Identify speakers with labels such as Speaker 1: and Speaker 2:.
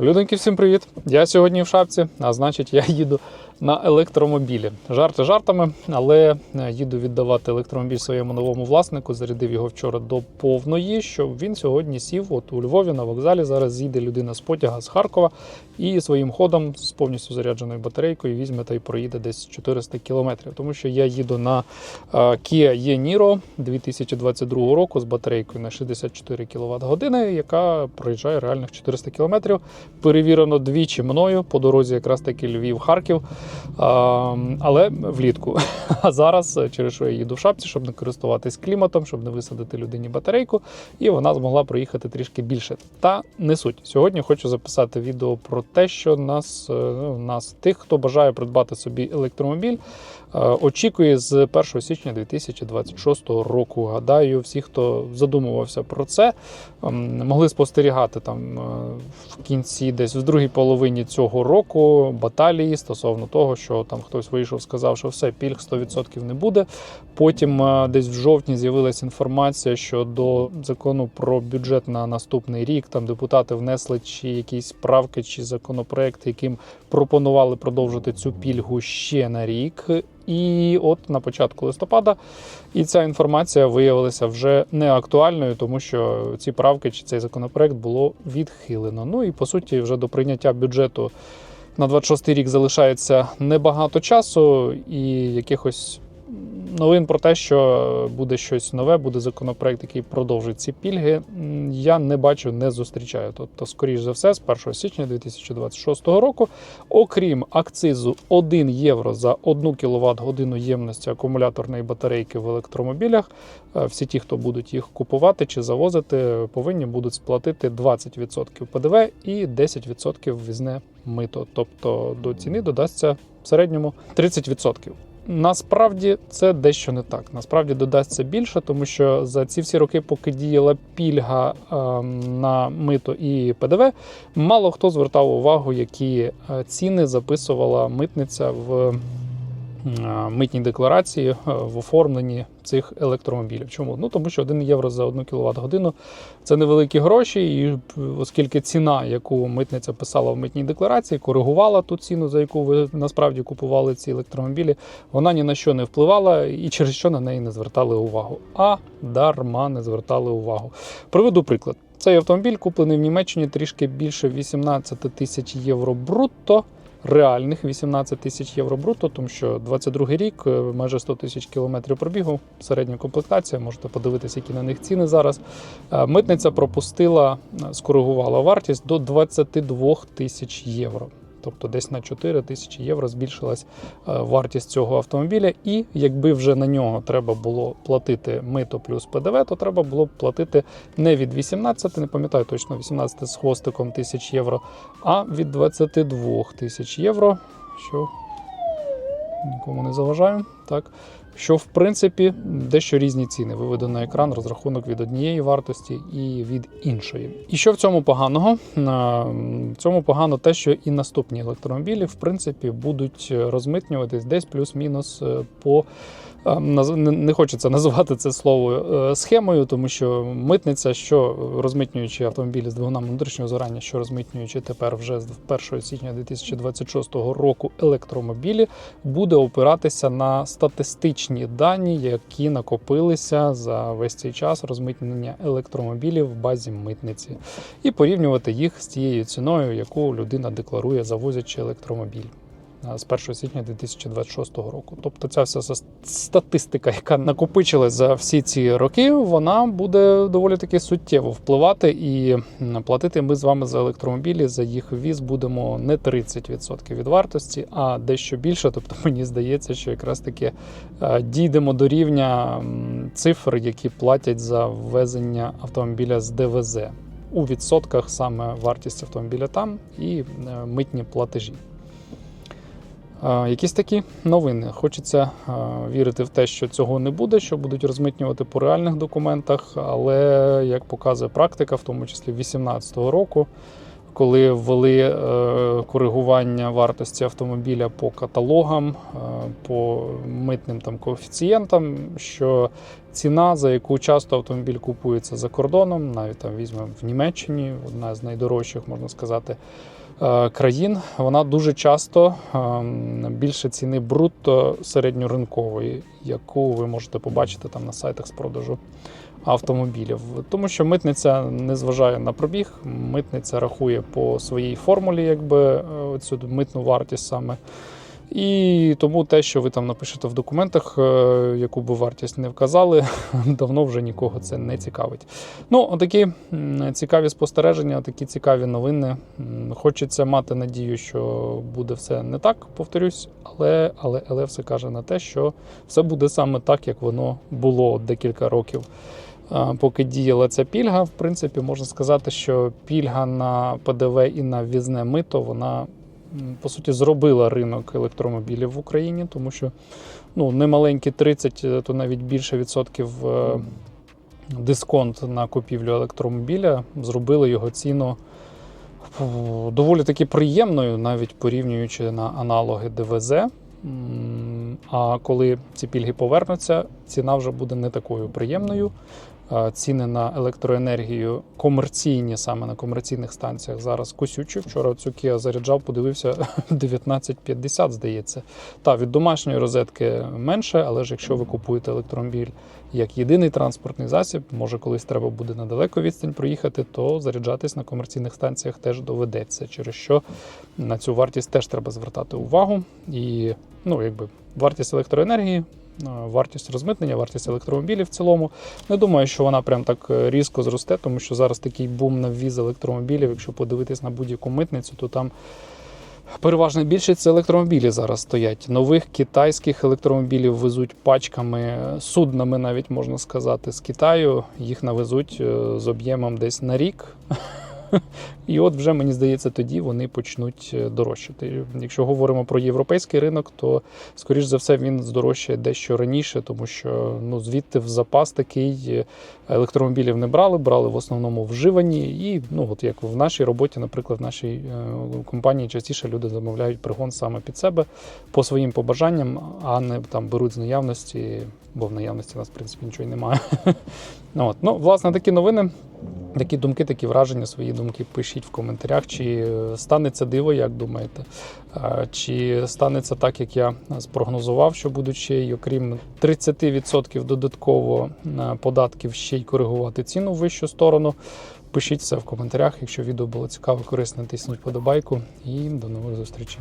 Speaker 1: Людоньки, всім привіт! Я сьогодні в шапці, а значить, я їду на електромобілі. Жарти жартами, але е, їду віддавати електромобіль своєму новому власнику. Зарядив його вчора до повної, щоб він сьогодні сів. От у Львові на вокзалі. Зараз зійде людина з потяга з Харкова і своїм ходом з повністю зарядженою батарейкою візьме та й проїде десь 400 кілометрів. Тому що я їду на е, Kia e-Niro 2022 року з батарейкою на 64 кВт години, яка проїжджає реальних 400 кілометрів. Перевірено двічі мною по дорозі, якраз таки Львів-Харків, але влітку. А зараз, е, через що я їду в шапці, щоб не користуватись кліматом, щоб не висадити людині батарейку, і вона змогла проїхати трішки більше. Та не суть. Сьогодні хочу записати відео про те, що нас, е, ну, нас тих, хто бажає придбати собі електромобіль, е, очікує з 1 січня 2026 року. Гадаю, всі, хто задумувався про це, могли спостерігати там в кінці, десь в другій половині цього року баталії стосовно того, що там хтось вийшов, сказав, що все, пільг 100% не буде. Потім е, десь в жовтні з'явилася інформація, що до закону про бюджет на наступний рік там депутати внесли чи якісь правки, чи законопроект, яким пропонували продовжити цю пільгу ще на рік. І от на початку листопада і ця інформація виявилася вже неактуальною, тому що ці правки чи цей законопроект було відхилено. Ну і по суті, вже до прийняття бюджету на 26 рік залишається небагато часу, і якихось новин про те, що буде щось нове, буде законопроект, який продовжить ці пільги. Я не бачу, не зустрічаю. Тобто, скоріш за все, з 1 січня 2026 року, окрім акцизу 1 євро за 1 кВт годину ємності акумуляторної батарейки в електромобілях, е, всі ті, хто будуть їх купувати чи завозити, повинні будуть сплатити 20% ПДВ і 10% ввізне мито. Тобто до ціни додасться в середньому 30%. Насправді це дещо не так. Насправді додасться більше, тому що за ці всі роки, поки діяла пільга ем, на мито і ПДВ, мало хто звертав увагу, які е, ціни записувала митниця в е, митній декларації е, в оформленні цих електромобілів. Чому? Ну тому що 1 євро за 1 кВт годину це невеликі гроші, і оскільки ціна, яку митниця писала в митній декларації, коригувала ту ціну, за яку ви насправді купували ці електромобілі, вона ні на що не впливала і через що на неї не звертали увагу. А дарма не звертали увагу. Приведу приклад. Цей автомобіль куплений в Німеччині трішки більше 18 тисяч євро брутто. Реальних 18 тисяч євро бруто, тому що 22 рік, е, майже 100 тисяч кілометрів пробігу, середня комплектація, можете подивитися, які на них ціни зараз. Е, Митниця пропустила, е, скоригувала вартість до 22 тисяч євро. Тобто десь на 4 тисячі євро збільшилась е, вартість цього автомобіля. І якби вже на нього треба було платити мито плюс ПДВ, то треба було б платити не від 18, не пам'ятаю точно 18 з хвостиком тисяч євро, а від 22 тисяч євро. Що нікому не заважаю. Так. Що в принципі дещо різні ціни. Виведу на екран розрахунок від однієї вартості і від іншої. І що в цьому поганого? Е, В цьому погано те, що і наступні електромобілі в принципі будуть розмитнюватись десь плюс-мінус е, по. Е, не хочеться називати це слово е, схемою, тому що митниця, що розмитнюючи автомобілі з двигунами внутрішнього згорання, що розмитнюючи тепер вже з 1 січня 2026 року електромобілі, буде опиратися на статистичні дані, які накопилися за весь цей час розмитнення електромобілів в базі митниці, і порівнювати їх з тією ціною, яку людина декларує, завозячи електромобіль. А, З 1 січня 2026 року. Тобто ця вся статистика, яка накопичилась за всі ці роки, вона буде доволі таки суттєво впливати. І платити ми з вами за електромобілі, за їх ввіз будемо не 30% від вартості, а дещо більше. Тобто мені здається, що якраз таки е, дійдемо до рівня цифр, які платять за ввезення автомобіля з ДВЗ. У відсотках саме вартість автомобіля там і е, митні платежі. Якісь такі новини. Хочеться вірити в те, що цього не буде, що будуть розмитнювати по реальних документах. Але як показує практика, в тому числі 2018 року, коли ввели е, коригування вартості автомобіля по каталогам, е, по митним там коефіцієнтам, що ціна, за яку часто автомобіль купується за кордоном, навіть там візьмемо в Німеччині, одна з найдорожчих, можна сказати, країн, вона дуже часто ем, більше ціни брутто середньоринкової, яку ви можете побачити там на сайтах з продажу автомобілів. Тому що митниця не зважає на пробіг, митниця рахує по своїй формулі, якби е, цю митну вартість саме. І тому те, що ви там напишете в документах, е, яку би вартість не вказали, давно вже нікого це не цікавить. Ну, такі цікаві спостереження, такі цікаві новини. Хочеться мати надію, що буде все не так, повторюсь, але, але, але все каже на те, що все буде саме так, як воно було декілька років. Поки діяла ця пільга, в принципі, можна сказати, що пільга на ПДВ і на ввізне мито, вона по суті зробила ринок електромобілів в Україні, тому що ну, немаленькі 30, е, то навіть більше відсотків е, дисконт на купівлю електромобіля зробили його ціну доволі таки приємною, навіть порівнюючи на аналоги ДВЗ. А коли ці пільги повернуться, ціна вже буде не такою приємною. Ціни на електроенергію комерційні, саме на комерційних станціях зараз косючі. Вчора цю Kia заряджав, подивився 19,50, здається. Та від домашньої розетки менше, але ж якщо ви купуєте електромобіль як єдиний транспортний засіб, може колись треба буде на далеку відстань проїхати, то заряджатись на комерційних станціях теж доведеться, через що на цю вартість теж треба звертати увагу. І ну, якби вартість електроенергії, вартість розмитнення, вартість електромобілів в цілому. Не думаю, що вона прям так е, різко зросте, тому що зараз такий бум на ввіз електромобілів. Якщо подивитись на будь-яку митницю, то там переважна більшість електромобілі зараз стоять. Нових китайських електромобілів везуть пачками, суднами, навіть можна сказати, з Китаю. Їх навезуть е, з об'ємом десь на рік. І от вже мені здається, тоді вони почнуть е, дорожчати. Якщо говоримо про європейський ринок, то скоріш за все він здорожчає дещо раніше, тому що ну звідти в запас такий е, електромобілів не брали, брали в основному вживані. І ну от як в нашій роботі, наприклад, в нашій е, компанії частіше люди замовляють пригон саме під себе по своїм побажанням, а не там беруть з наявності, бо в наявності у нас в принципі нічого й немає. От. Ну, власне, такі новини. Такі думки, такі враження, свої думки пишіть в коментарях, чи е, станеться диво, як думаєте, чи станеться так, як я спрогнозував, що ще й окрім 30% додатково е, податків ще й коригувати ціну в вищу сторону. Пишіть все в коментарях. Якщо відео було цікаво, корисне, тисніть подобайку і до нових зустрічей.